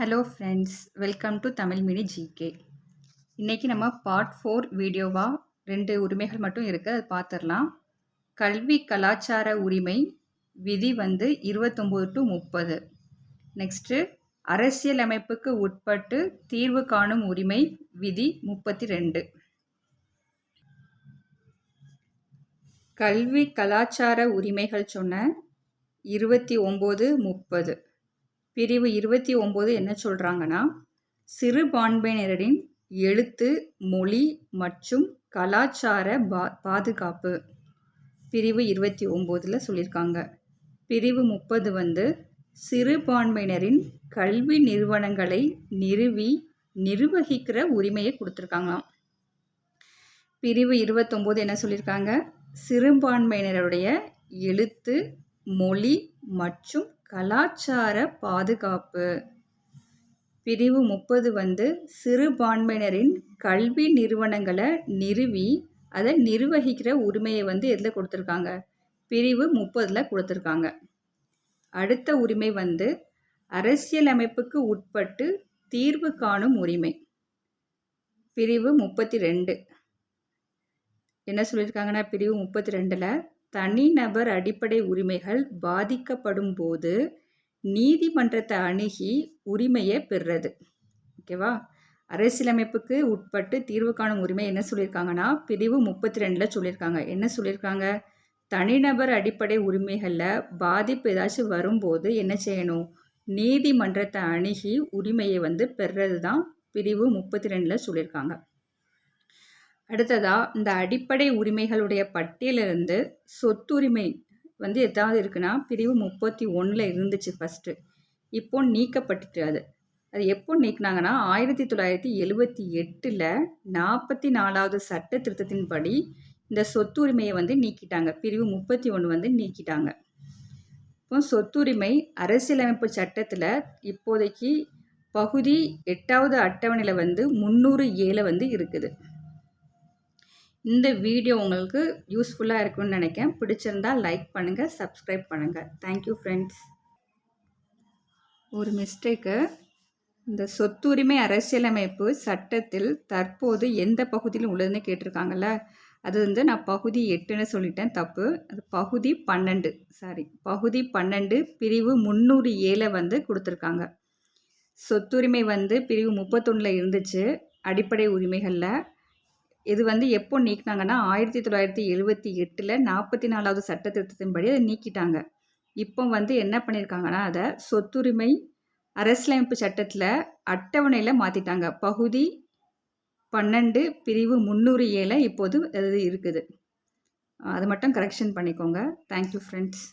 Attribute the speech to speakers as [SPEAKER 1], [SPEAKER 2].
[SPEAKER 1] Hello friends welcome to Tamil mini GK இன்றைக்கி நம்ம part four வீடியோவாக ரெண்டு உரிமைகள் மட்டும் இருக்குது அது பார்த்துடலாம் கல்வி கலாச்சார உரிமை விதி வந்து இருபத்தொம்போது டு முப்பது. நெக்ஸ்ட்டு அரசியலமைப்புக்கு உட்பட்டு தீர்வு காணும் உரிமை விதி முப்பத்தி ரெண்டு கல்வி கலாச்சார உரிமைகள் சொன்ன இருபத்தி ஒம்பது முப்பது. பிரிவு இருபத்தி ஒம்பது என்ன சொல்கிறாங்கன்னா சிறுபான்மையினரின் எழுத்து மொழி மற்றும் கலாச்சார பா பாதுகாப்பு. பிரிவு இருபத்தி ஒம்போதில் சொல்லியிருக்காங்க. பிரிவு முப்பது வந்து சிறுபான்மையினரின் கல்வி நிறுவனங்களை நிறுவி நிர்வகிக்கிற உரிமையை கொடுத்துருக்காங்களாம். பிரிவு இருபத்தொம்போது என்ன சொல்லியிருக்காங்க? சிறுபான்மையினருடைய எழுத்து மொழி மற்றும் கலாச்சார பாதுகாப்பு. பிரிவு முப்பது வந்து சிறுபான்மையினரின் கல்வி நிறுவனங்களை நிறுவி அதை நிர்வகிக்கிற உரிமையை வந்து எதில் கொடுத்துருக்காங்க? பிரிவு முப்பதில் கொடுத்துருக்காங்க. அடுத்த உரிமை வந்து அரசியலமைப்புக்கு உட்பட்டு தீர்வு காணும் உரிமை. பிரிவு முப்பத்தி ரெண்டு. என்ன சொல்லியிருக்காங்கன்னா பிரிவு முப்பத்தி ரெண்டில் தனிநபர் அடிப்படை உரிமைகள் பாதிக்கப்படும் போது நீதிமன்றத்தை அணுகி உரிமையை பெறுறது. ஓகேவா அரசியலமைப்புக்கு உட்பட்டு தீர்வு காணும் உரிமை என்ன சொல்லியிருக்காங்கன்னா பிரிவு முப்பத்தி ரெண்டில் சொல்லியிருக்காங்க. என்ன சொல்லியிருக்காங்க? தனிநபர் அடிப்படை உரிமைகளில் பாதிப்பு ஏதாச்சும் வரும்போது என்ன செய்யணும்? நீதிமன்றத்தை அணுகி உரிமையை வந்து பெறுறது தான் பிரிவு முப்பத்தி ரெண்டில் சொல்லியிருக்காங்க. அடுத்ததாக இந்த அடிப்படை உரிமைகளுடைய பட்டியலிருந்து சொத்துரிமை வந்து எதாவது இருக்குன்னா பிரிவு முப்பத்தி ஒன்றில் இருந்துச்சு ஃபஸ்ட்டு இப்போ நீக்கப்பட்டுட்டு அது. அது எப்போ நீக்கினாங்கன்னா ஆயிரத்தி தொள்ளாயிரத்தி எழுபத்தி எட்டில் நாற்பத்தி நாலாவது சட்ட திருத்தத்தின்படி இந்த சொத்துரிமையை வந்து நீக்கிட்டாங்க. பிரிவு முப்பத்தி ஒன்று வந்து நீக்கிட்டாங்க. இப்போ சொத்துரிமை அரசியலமைப்பு சட்டத்தில் இப்போதைக்கு பகுதி எட்டாவது அட்டவணையில் வந்து முந்நூறு ஏழை வந்து இருக்குது. இந்த வீடியோ உங்களுக்கு யூஸ்ஃபுல்லாக இருக்கும்னு நினைக்கிறேன். பிடிச்சிருந்தால் லைக் பண்ணுங்கள் சப்ஸ்கிரைப் பண்ணுங்கள் தேங்க்யூ ஃப்ரெண்ட்ஸ் ஒரு மிஸ்டேக்கு இந்த சொத்துரிமை அரசியலமைப்பு சட்டத்தில் தற்போது எந்த பகுதியில் உள்ளதுன்னு கேட்டிருக்காங்கல்ல? அது வந்து நான் பகுதி எட்டுன்னு சொல்லிட்டேன் தப்பு. அது பகுதி பன்னெண்டு சாரி பகுதி பன்னெண்டு பிரிவு முந்நூறு ஏழை வந்து கொடுத்துருக்காங்க. சொத்துரிமை வந்து பிரிவு முப்பத்தொன்னில் இருந்துச்சு அடிப்படை உரிமைகளில். இது வந்து எப்போ நீக்கினாங்கன்னா ஆயிரத்தி தொள்ளாயிரத்தி எழுபத்தி எட்டில் நாற்பத்தி நாலாவது சட்ட திருத்தத்தின்படி அதை நீக்கிட்டாங்க. இப்போ வந்து என்ன பண்ணியிருக்காங்கன்னா அதை சொத்துரிமை அரசியலமைப்பு சட்டத்தில் அட்டவணையில் மாற்றிட்டாங்க பகுதி பன்னெண்டு பிரிவு முந்நூறு ஏழை இப்போது இருக்குது. அது மட்டும் கரெக்ஷன் பண்ணிக்கோங்க. Thank you friends